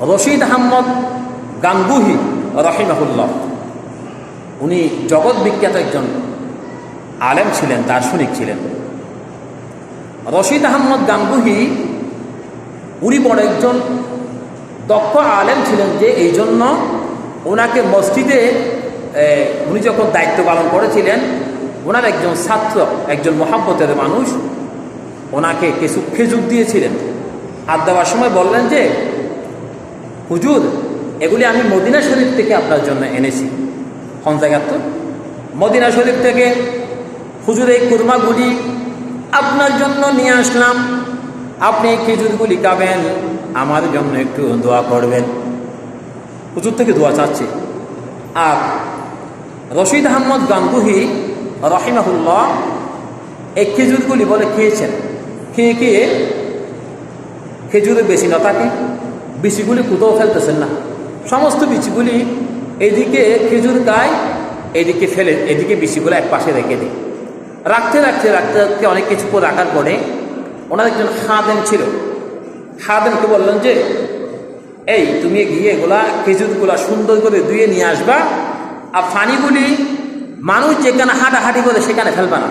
রশিদ আহমদ গাঙ্গুহি রহিমাহুল্লাহ। উনি জগৎ বিখ্যাত একজন আলেম ছিলেন, দার্শনিক ছিলেন। রশিদ আহমদ গাঙ্গুহি, উনি বড় একজন দক্ষ আলেম ছিলেন যে এই জন্য ওনাকে মসজিদে উনি যখন দায়িত্ব পালন করেছিলেন, ওনার একজন ছাত্র, একজন মহাব্বতের মানুষ, ওনাকে কিছু খেজুর দিয়েছিলেন। হাত দেওয়ার সময় বললেন যে হুজুর, এগুলি আমি মদিনা শরীফ থেকে আপনার জন্য এনেছি। তো? মদিনা শরীফ থেকে হুজুর এই কুরমাগুলি আপনার জন্য নিয়ে আসলাম। আপনি এই খেজুরগুলি খাবেন, আমার জন্য একটু দোয়া করবেন। হুজুর থেকে দোয়া চাচ্ছি। আর রশিদ আহমদ গাঙ্গুহি রহিমাহুল্লাহ এই খেজুরগুলি বলে খেয়েছেন। খেয়ে খেয়ে খেজুরের বেশি না থাকে। বিচিগুলি কোথাও ফেলতেছেন না। সমস্ত বিচিগুলি এদিকে খেজুর গায়ে, এদিকে ফেলে, এদিকে বিচিগুলো এক পাশে রেখে দিই রাখতে রাখতে রাখতে রাখতে অনেক কিছু রাখার পরে ওনার একজন খাদেন ছিল। খাদেনকে বললেন যে, এই, তুমি গিয়ে এগুলা খেজুরগুলা সুন্দর করে ধুয়ে নিয়ে আসবা আর ফানিগুলি মানুষ যেখানে হাঁটাহাঁটি করে সেখানে ফেলবা না।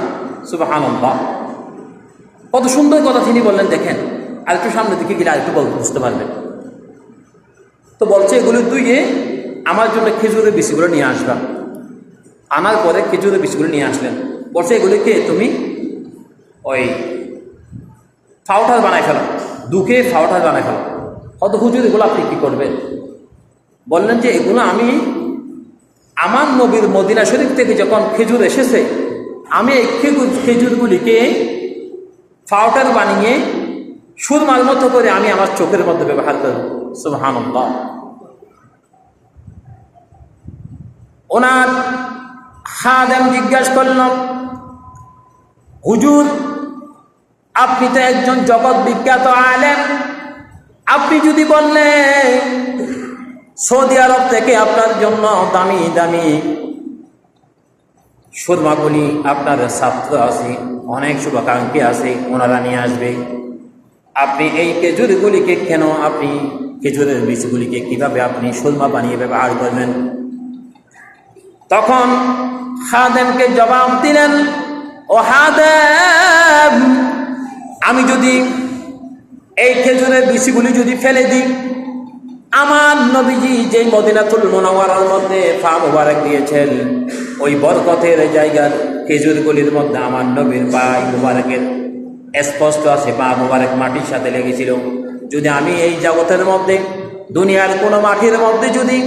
সুবাহ কত সুন্দর কথা তিনি বললেন, দেখেন। আর একটু সামনের দিকে গেলে আরেকটু বল বুঝতে পারবেন। তো বলছে, এগুলো ধুয়ে আমার জন্য খেজুরের বিচিগুলো নিয়ে আসবা। আনার পরে খেজুরের বিচিগুলো নিয়ে আসলেন। বলছে এগুলিকে তুমি ওই ফাউটার বানায় ফেলো। দুকে ফাউটার বানায় ফেলো। কত হুজুর এগুলো আপনি কী করবেন? বললেন যে, এগুলো আমি আমার নবীর মদিনা শরীফ থেকে যখন খেজুর এসেছে, আমি এই খেজুর খেজুরগুলিকে ফাউটার বানিয়ে সুরমার মতো করে আমি আমার চোখের মধ্যে ব্যবহার করব। সুবহানাল্লাহ। ওনার খাদেম জিজ্ঞাসা করলাম হুজুর, আপনি তো একজন জগৎ বিখ্যাত আলেম। আপনি যদি বললেন, সৌদি আরব থেকে আপনার জন্য দামি দামি সুরমাগুলি আপনার ছাত্র আছে, অনেক শুভাকাঙ্ক্ষী আছে, ওনারা নিয়ে আসবে। আপনি এই খেজুরগুলিকে কেন আপনি খেজুরের বীজগুলিকে কীভাবে আপনি সুরমা বানিয়ে ব্যবহার করবেন? তখন হাদেমকে জবাব দিলেন, ও হাদেম আমি যদি এই খেজুরের বিচিগুলি যদি ফেলে দিই, আমার নবীজি যে মদিনাতুল মোনাওয়ারার মধ্যে ফা মুবারক দিয়েছেন, ওই বরকতের জায়গার খেজুরগুলির মধ্যে আমার নবীর পাই মুবারকের স্পষ্ট আছে পা মোবারক মাটির সাথে লেগেছিল। যদি আমি এই জগতের মধ্যে, দুনিয়ার কোনো মাটির মধ্যে যদি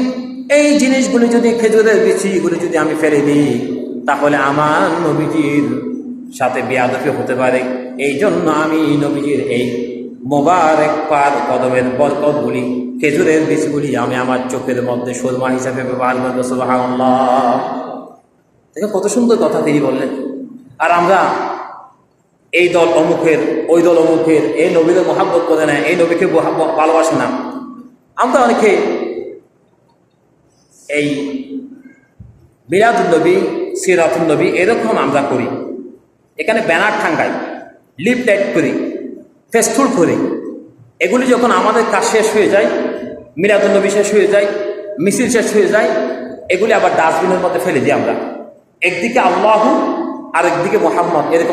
এই জিনিসগুলি যদি খেজুরের বিচিগুলি যদি আমি ফেলে দিই, তাহলে আমার নবীজির সাথে বেয়াদফি হতে পারে। এই জন্য আমি নবীজির এই মোবারক পার কদমের বরকতগুলি, খেজুরের বীজগুলি আমি আমার চোখের মধ্যে সুরমা হিসাবে ব্যবহার করব, সুবহানাল্লাহ। দেখো কত সুন্দর কথা তিনি বললেন। আর আমরা এই দল অমুখের, ওই দল অমুখের, এই নবীদের মহাব্বত করে না এই নবীকে ভালোবাসে না। আমরা অনেকে এই বিরাদুল নবী সিরাতুল নবী এরকম আমরা করি। এখানে ব্যানার ঠাঙ্গাই লিপলেট করি ফেস্টুল করি। এগুলি যখন আমাদের কাজ শেষ হয়ে যায় মিরাদুল নবী শেষ হয়ে যায়, মিছিল শেষ হয়ে যায়, এগুলি আবার ডাস্টবিনের মধ্যে ফেলে দিই আমরা। একদিকে আল্লাহ আর একদিকে মোহাম্মদ, এরকম